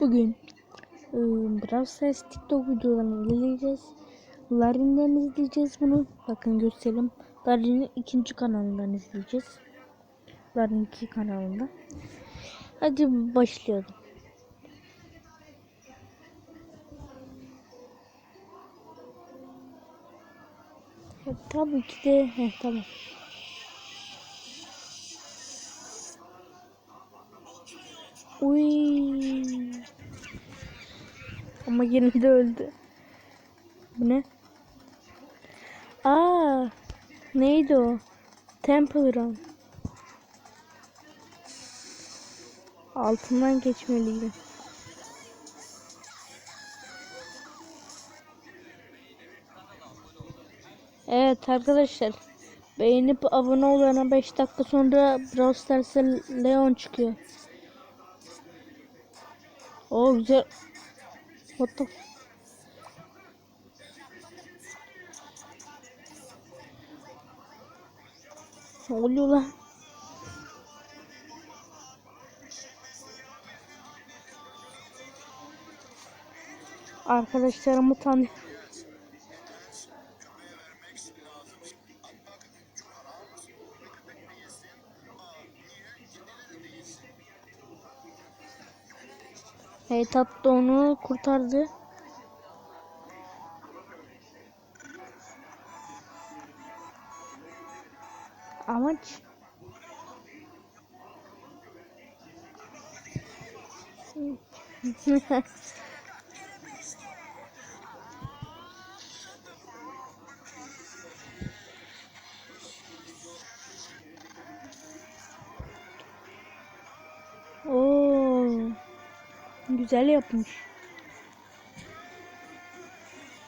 Bugün ıı, Brawl Stars TikTok videolarını izleyeceğiz. Larin'den izleyeceğiz bunu. Bakın göstereyim. Larin'in ikinci kanalından izleyeceğiz. Larin 2 kanalında. Hadi başlayalım. Ha, tabii ki de heh, tamam. Uy. Ama yine de öldü. Bu ne? Aa, neydi o? Temple Run. Altından geçmeliydim. Evet arkadaşlar. Beğenip abone olana 5 dakika sonra Brawl Stars'a Leon çıkıyor. O güzel. What the Ne oluyor lan? Arkadaşlarımı tanı. Heytat da onu kurtardı. Amaç Güzel yapmış.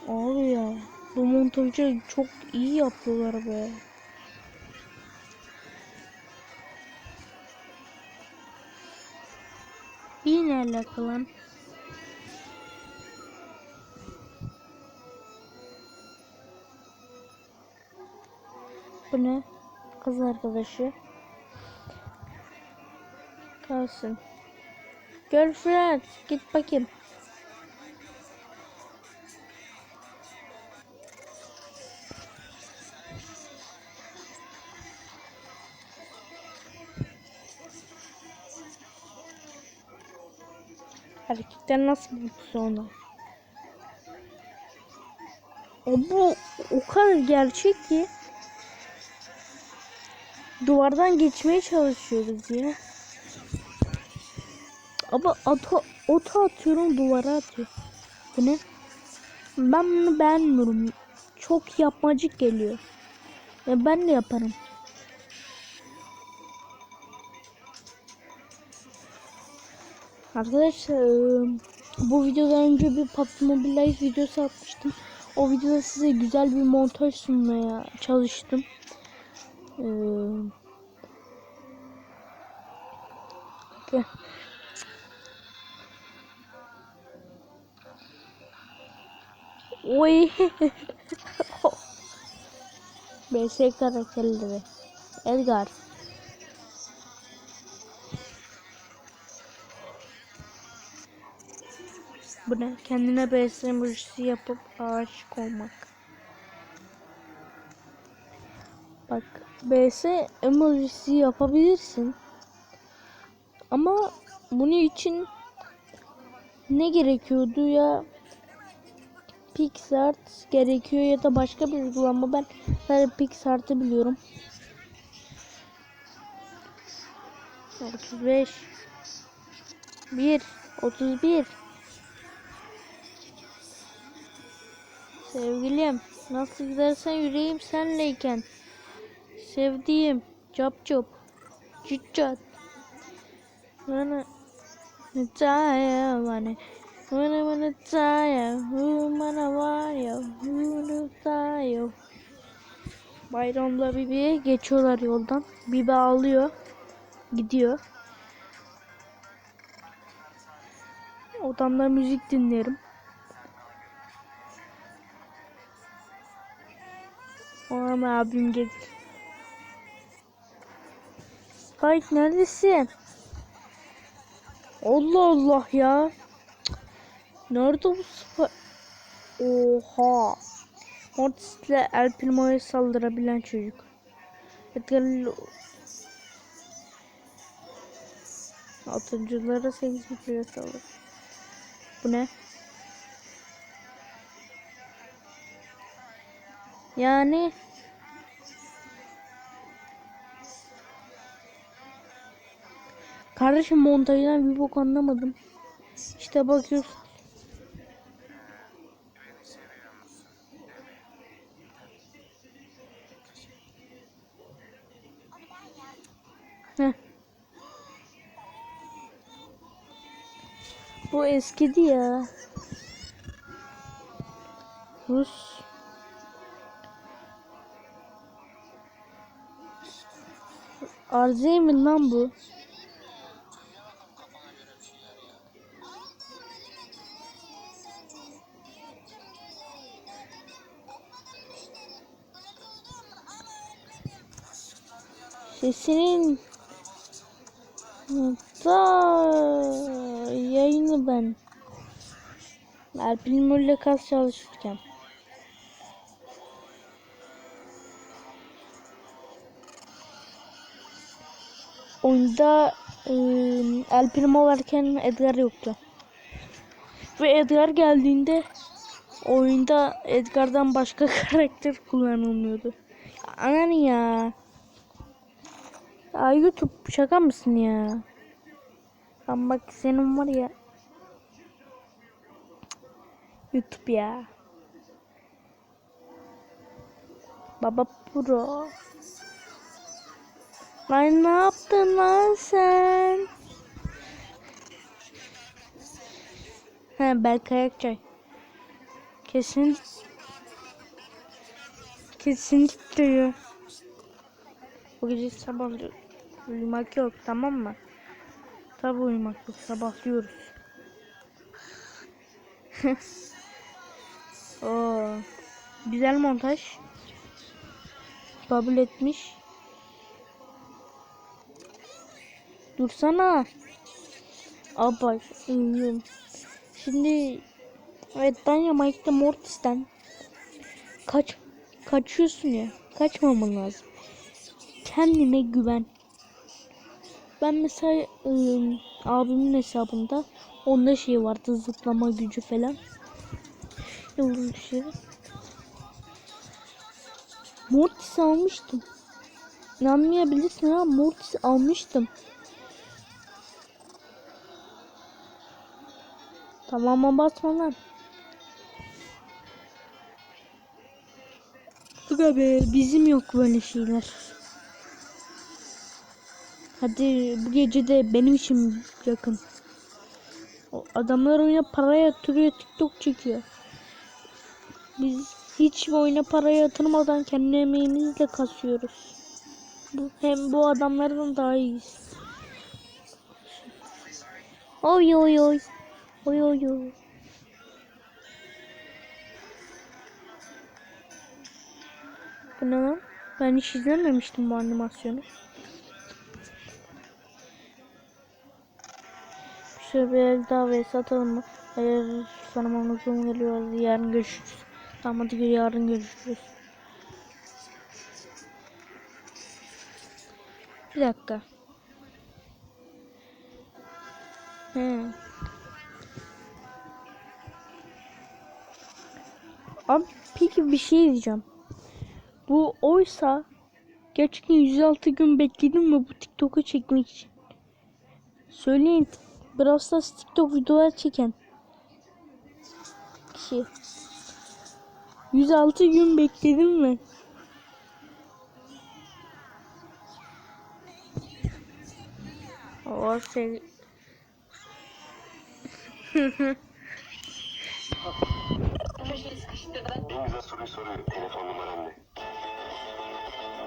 Abi ya. Bu montajı çok iyi yapıyorlar be. Yine alakalı. Bu ne? Kız arkadaşı. Kalsın. Girlfriend git bakayım. Hareketler nasıl buldu ona? O bu o kadar gerçek ki duvardan geçmeye çalışıyoruz ya. Ama ata, ota atıyorum duvara atıyor. Bu ne? Ben bunu beğenmiyorum. Çok yapmacık geliyor. Ya ben de yaparım. Arkadaşlar ıı, bu videodan önce bir PUBG Mobile videosu atmıştım. O videoda size güzel bir montaj sunmaya çalıştım. Ee, Oy. BS karakterleri. Edgar. Bu ne? Kendine BS emojisi yapıp aşık olmak. Bak BS emojisi yapabilirsin. Ama bunun için ne gerekiyordu ya? PixArt gerekiyor ya da başka bir uygulama. Ben sadece PixArt'ı biliyorum. 35 1 31 Sevgilim nasıl gidersen yüreğim senleyken. Sevdiğim cap cap Ciccat Bana Caya bana Bana bana caya Bana var ya Bana caya Bayramla Bibi'ye geçiyorlar yoldan Bibi ağlıyor Gidiyor Odamda müzik dinlerim Ama abim gelir. Spike neredesin? Allah Allah ya. Nerede bu sıfa? Oha. Mortis'le El Primo'ya saldırabilen çocuk. Edgar Altıncılara 8 metre saldır. Bu ne? Yani Kardeşim montajdan bir bok anlamadım. İşte bakıyorsun. Bu eskidi ya. Rus. Arze mi lan bu? Sesinin da yayını ben. Mülle kas çalışırken. Oyunda ıı, El Primo varken Edgar yoktu. Ve Edgar geldiğinde oyunda Edgar'dan başka karakter kullanılmıyordu. Anan ya. Ya YouTube şaka mısın ya? Lan senin var ya. YouTube ya. Baba Pro. Lan ne yaptın lan sen? He Berkay Akçay. Kesin. Kesinlikle ya. Bu gece sabah uyumak yok tamam mı? Tabi uyumak yok sabahlıyoruz. Oo, güzel montaj. Kabul etmiş. Dursana. Abay uyuyorum. Şimdi evet ben ya Mike'da Mortis'ten kaç kaçıyorsun ya. Kaçmaman lazım. Kendine güven. Ben mesela ıı, abimin hesabında onda şey vardı zıplama gücü falan. Yıldız şey. Mortis almıştım. İnanmayabilirsin ha Mortis almıştım. Tamam basma lan. Aga be bizim yok böyle şeyler. Hadi bu gece de benim için yakın. O adamlar oyuna para yatırıyor TikTok çekiyor. Biz hiç oyuna para yatırmadan kendi emeğimizle kasıyoruz. Bu, hem bu adamlardan daha iyiyiz. Oy oy oy. Oy oy oy. Bu ne lan? Ben hiç izlememiştim bu animasyonu. Şöyle bir daha ve satalım mı? Hayır sanmam uzun geliyor. Yarın görüşürüz. Tamam hadi yarın görüşürüz. Bir dakika. He. Abi peki bir şey diyeceğim. Bu oysa gerçekten 106 gün bekledim mi bu TikTok'u çekmek için? Söyleyin Brawl Stars TikTok videolar çeken kişi. 106 gün bekledim mi? O En güzel soruyu soruyor telefon numaran ne?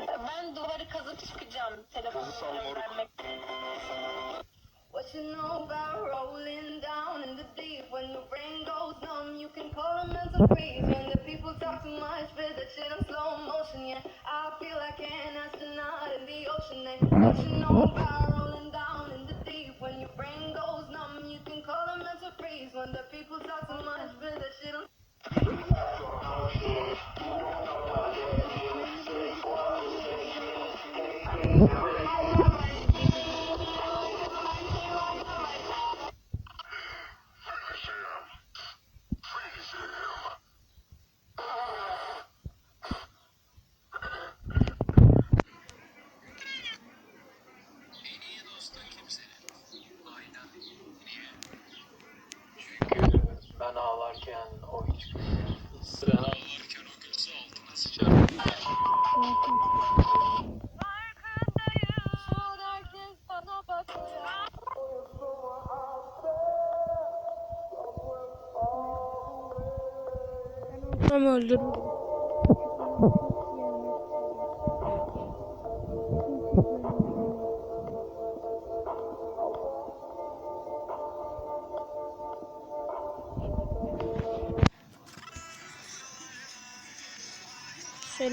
Ben duvarı kazıp çıkacağım. Telefonu vermek. What you know about rolling down in the deep when your brain goes numb? You can call them mental freeze when the people talk too much, but that shit in slow motion. Yeah, I feel like an astronaut in the ocean. And what you know about rolling down in the deep when your brain goes numb? You can call them mental freeze when the people talk too much, but that shit don't Çünkü ben ağlarken o hiç gülmüyor.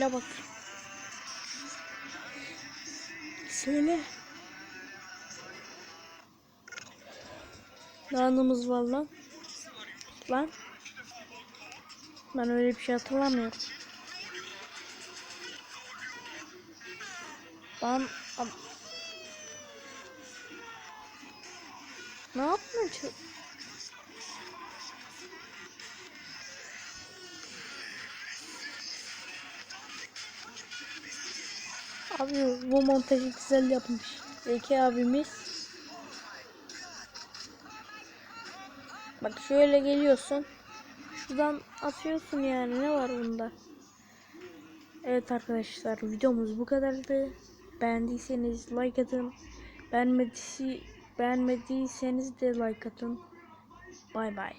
Söyle bak. Söyle. Lanımız var lan. Lan. Ben öyle bir şey hatırlamıyorum. Ben... Ne yapmaya Abi bu montajı güzel yapmış. Zeki abimiz. Bak şöyle geliyorsun. Şuradan atıyorsun yani ne var bunda? Evet arkadaşlar videomuz bu kadardı. Beğendiyseniz like atın. Beğenmediyse, beğenmediyseniz de like atın. Bay bay.